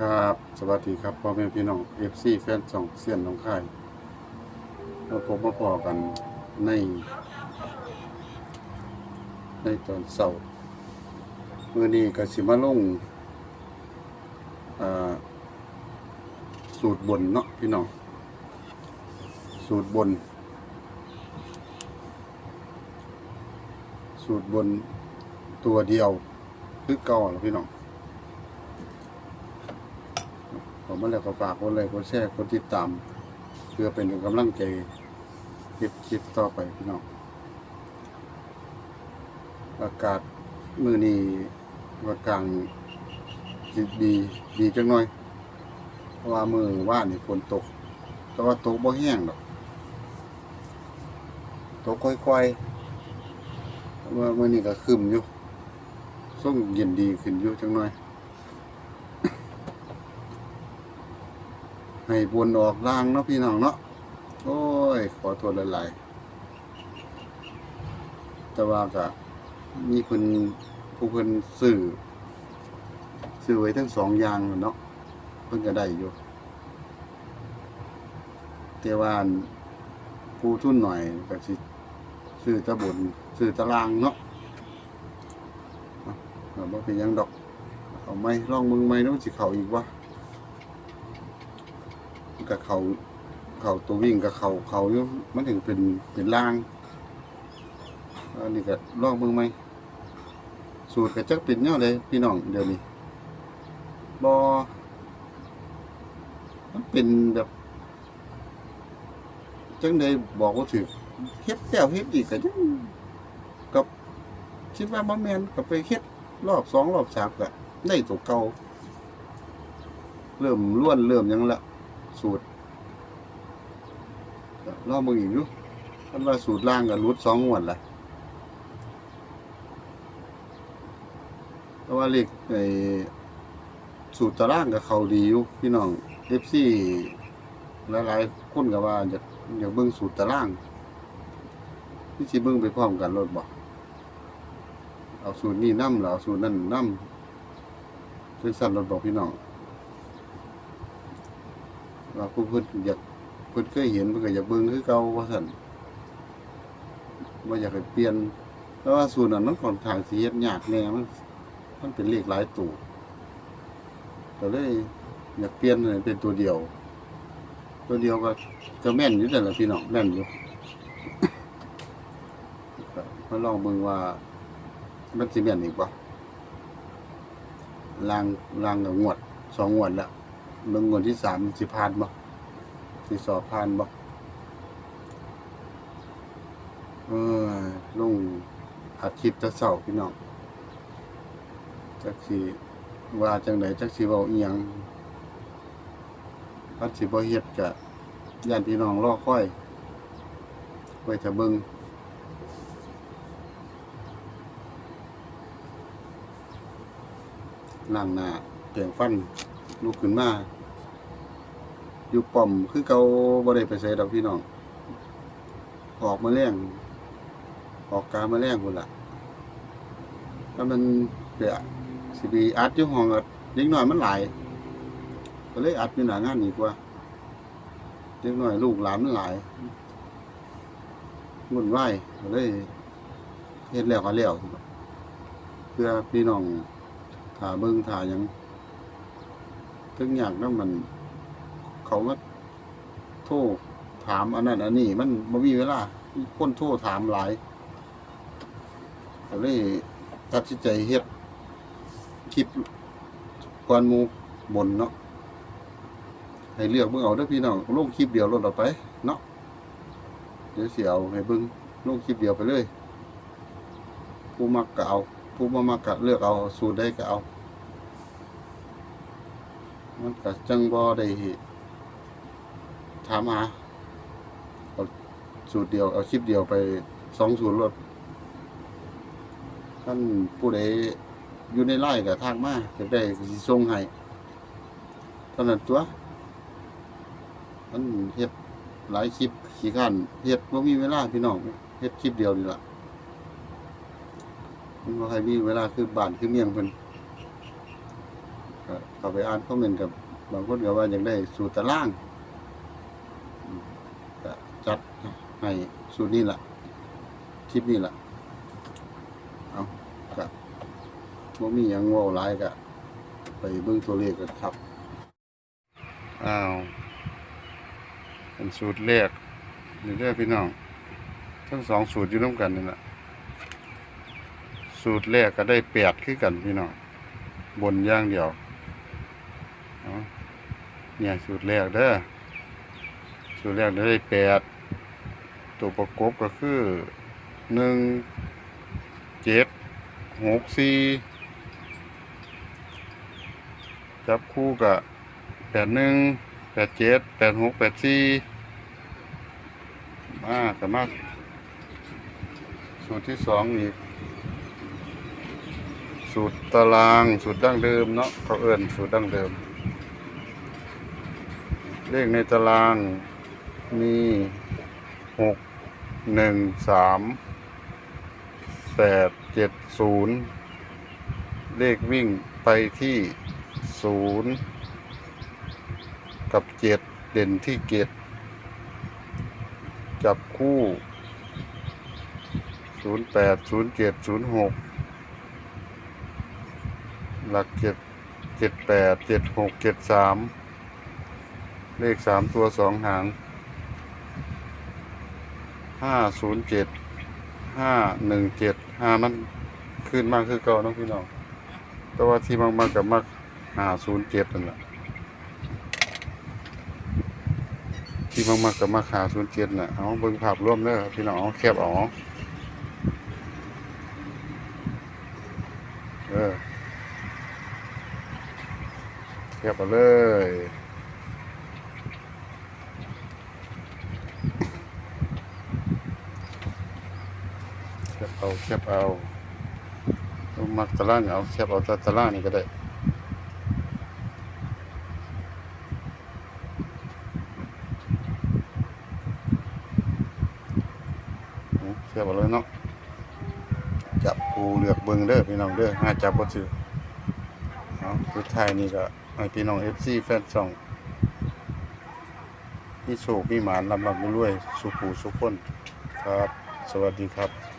ครับ สวัสดีครับพ่อแม่พี่น้องเอฟซีแฟนสองเสียนน้องค่ายมาพบมาพอกันใน ในตอนเสาร์เมื้อนี้ก็สิมาลงอ่าสูตรบนเนาะพี่น้องสูตรบน สูตรบนตัวเดียวคือเก่าล่ะพี่น้อง ผมมาแล้วก็ฝากคนเลยคนแชร์คนติดตาม เพื่อเป็นกำลังใจคลิปคลิปต่อไปพี่น้องอากาศมือนี้ว่ากลางดีดีจังหน่อย เพราะว่ามือว่านี่ฝนตก แต่ว่าตกบ่แห้งดอกตกค่อยๆเมื่อมื่อนี้ก็คึมอยู่ส่งเย็นดีขึ้นอยู่จังหน่อย ให้บนออกล่างเนาะพี่น้องเนาะโอ้ย ขอโทษหลายๆแต่ว่าก็มีเพิ่นผู้เพิ่นซื้อซื้อไว้ทั้งสองอย่างเนาะเพิ่นก็ได้อยู่แต่ว่านผู้ทุนหน่อยก็สิซื้อตะบนซื้อตารางเนาะเอาเอาบ่เป็นยังดอก เอาไหมลองมึงไมเน้องสิเข้าอีกวะ กับเขาเขาตัววิ่งกับเขาเขาอยู่มันถึงเป็นเป็นล่างอันนี้ก็ลองเบิ่งไหมสูตรก็จักเป็นแนวเลยพี่น้องเดี๋ยวนี้บอมันเป็นแบบจังไดบอกว่าถือเฮ็ดแล้วเฮ็ดอีกก็ยังกับคิดว่าบ่แมนก็ไปเฮ็ดรอบสองรอบสามก็ได้ตัวเก่าเริ่มล้วนเริ่มยังละ สูตรรอบมืออีกอยู่ท่านว่าสูตรล่างกับรุดสองงวดละเพราะว่าเลขในสูตรตารางกับเขาดีอยู่พี่น้องเอฟซีหลายๆคนก็ว่าอยากอยากเบิ่งสูตรตารางที่สิเบิ่งไปพร้อมกันรถบ่เอาสูตรนี้นำแล้วเอาสูตรนั้นนำซึ่งสั่นรถบอกพี่น้อง ว่าผู้เพิ่นอยากเพิ่นเคยเห็นเพิ่นก็อยากเบิ่งคือเก่าว่าซั่นว่าอยากให้เปลี่ยนแต่ว่าสูตรนั้นมันค่อนข้างสิเฮ็ดยากแน่มันมันเป็นเลขหลายตัวก็เลยอยากเปลี่ยนให้เป็นตัวเดียว ตัวเดียวก็ก็แม่นอยู่แต่ละพี่น้องแม่นอยู่มาลองเบิ่งว่า มันสิแม่นอีกบ่ลางลางกับงวดสองงวดแล้ว เบิ่งงวดที่สามสิผ่านบ่สิสอบผ่านบ่เออลุงอัดคลิปแตะเช้าพี่น้องจักสิว่าจังไดจักสิเว้าอียงอัดสิบ่เฮ็ดก็ย่านพี่น้องรอค่อย ไว้ถ้าเบิ่งล้างหน้าแปรงฟันลุกขึ้นมา อยู่ป้อมคือเกาบ่ได้ไปใส่ดอกพี่น้อง ออกมาแรงออกกามาแรงพุ่นละถ้ามันเปียสิบีอัดอยู่ห้องก็เด็กน้อยมันหลายก็เลยอัดอยู่หน้างานดีกว่าเด็กน้อยลูกหลานมันหลายวุ่นวายก็เลยเฮ็ดแล้วก็แล้วเพื่อพี่น้องถ่าเบิ่งถ่ายังถึงอยากแล้วมัน เขามาโทรถามอันนั้นอันนี้ มันบ่มีเวลาคนโทรถามหลายก็เลยตัดสินใจเฮ็ดคลิปก่อนมู่บนเนาะให้เลือกเบิ่งเอาเด้อพี่น้องลงคลิปเดียวลดออกไป เนาะเดี๋ยวเสิเอาให้เบิ่งลงคลิปเดียวไปเลย ผู้มักก็เอาผู้บ่มักก็เลือกเอาสูตรได้ก็เอา มันก็จังบ่ได้ ถามหาเอาสูตรเดียว เอาคลิปเดียวไปสองสูตรรถท่านผู้ใดอยู่ในไร่กับทางมาจะได้สิส่งให้เท่านั้นตัว มันเฮ็ดหลายคลิปขี้ข้านเฮ็ดบ่มีเวลาพี่น้องเฮ็ดคลิปเดียวนี่ล่ะมันบ่ใครมีเวลาคือบ้านคือเมียงเพิ่นก็เข้าไปอ่านคอมเมนต์กับบางคนก็ว่าอยากได้สูตรตาราง จัดให้สูตรนี้ล่ะคลิปนี้ล่ะเอาก็บ่มีหยังเว้าหลายก็ไปเบิ่งตัวเลขกันครับ อ้าวเป็นสูตรแรกนี่เด้อพี่น้อง ทั้งสองสูตรอยู่ร่วมกันนี่แหละสูตรแรกก็ได้แปดคือกันพี่น้องบนอย่างเดียวเอาเนี่ยสูตรแรกเด้อสูตรแรกได้แปด ตัวประกบก็คือหนึ่งเจ็ดหกสี่จับคู่กับแปดหนึ่งแปดเจ็ดแปดหกแปดสี่มากับมากสูตรที่สองอีก สูตรตารางสูตรดั้งเดิมเนาะเขาเอิ้นสูตรดั้งเดิม เลขในตารางมี หกหนึ่งสามแปดเจ็ดศูนย์เลขวิ่งไปที่ศูนย์กับเจ็ดเด่นที่เจ็ดจับคู่ศูนย์แปดศูนย์เจ็ดศูนย์หกหลักเจ็ดเจ็ดแปดเจ็ดหกเจ็ดสามเลขสามตัวสองหาง ห้าศูนย์เจ็ดห้าหนึ่งเจ็ดห้ามันขึ้นมากคือเก่าน้องพี่น้อง แต่ว่าที่มากๆกับมากห้าศูนย์เจ็ดนั่นแหละที่มากๆกับมากห้าศูนย์เจ็ดน่ะเอาเบิ่งภาพร่วมเด้อพี่น้องเอแคบเอเออแคบเอาเลย แคบ เอาแคบเอาเอามักตารางเอาแคบเอาต่ตารางนี่ก็ได้เอาแคบเอาเลยเนาะจับกูเลือกเบิงเด้อพี่น้องเด้อห้าจับบ่ถือเอาสุดท้ายนี่ก็ให้พี่น้อง FC แฟนช่องมีโชคมีหมานลำลำรวยสุขูสุขคนครับ สวัสดีครับ